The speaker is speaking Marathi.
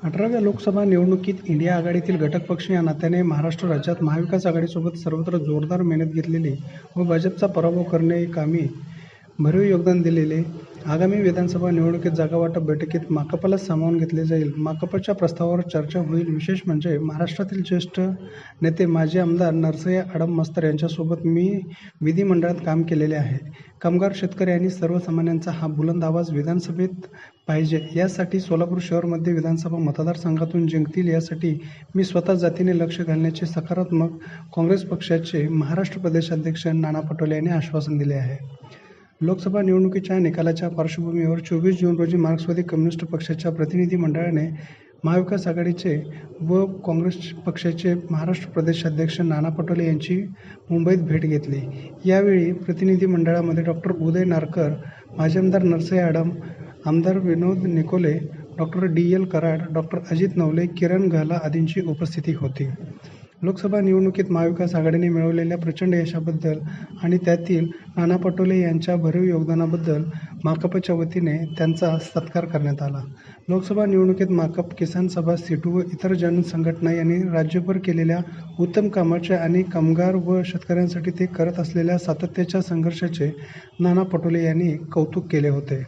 अठराव्या लोकसभा निवडणुकीत इंडिया आघाडीतील घटक पक्ष या नात्याने महाराष्ट्र राज्यात महाविकास आघाडीसोबत सर्वत्र जोरदार मेहनत घेतलेली व भाजपचा पराभव करणे कामी भरीव योगदान दिलेले आगामी विधानसभा निवडणुकीत जागावाटप बैठकीत माकपाला सामावून घेतले जाईल. माकपच्या प्रस्तावावर चर्चा होईल. विशेष म्हणजे महाराष्ट्रातील ज्येष्ठ नेते माजी आमदार नरसय्या आडम मस्तर यांच्यासोबत मी विधिमंडळात काम केलेले आहे. कामगार शेतकरी आणि सर्वसामान्यांचा हा बुलंद आवाज विधानसभेत पाहिजे. यासाठी सोलापूर शहरमध्ये विधानसभा मतदारसंघातून जिंकतील यासाठी मी स्वतः जातीने लक्ष घालण्याचे सकारात्मक काँग्रेस पक्षाचे महाराष्ट्र प्रदेशाध्यक्ष नाना पटोले यांनी आश्वासन दिले आहे. लोकसभा निवडणुकीच्या निकालाच्या पार्श्वभूमीवर चोवीस जून रोजी मार्क्सवादी कम्युनिस्ट पक्षाच्या प्रतिनिधी मंडळाने महाविकास आघाडीचे व काँग्रेस पक्षाचे महाराष्ट्र प्रदेशाध्यक्ष नाना पटोले यांची मुंबईत भेट घेतली. यावेळी प्रतिनिधी मंडळामध्ये डॉक्टर उदय नारकर माजी आमदार नरसय आडम आमदार Vinod Nikole doctor D. L Karad doctor Ajit Navale Kiran Gahla आदींची उपस्थिती होती. लोकसभा निवडणुकीत महाविकास आघाडीने मिळवलेल्या प्रचंड यशाबद्दल आणि त्यातील नाना पटोले यांच्या भरीव योगदानाबद्दल माकपच्या वतीने त्यांचा सत्कार करण्यात आला. लोकसभा निवडणुकीत माकप किसान सभा सिटू व इतर जनसंघटना यांनी राज्यभर केलेल्या उत्तम कामाचे आणि कामगार व शेतकऱ्यांसाठी ते करत असलेल्या सातत्याच्या संघर्षाचे नाना पटोले यांनी कौतुक केले होते.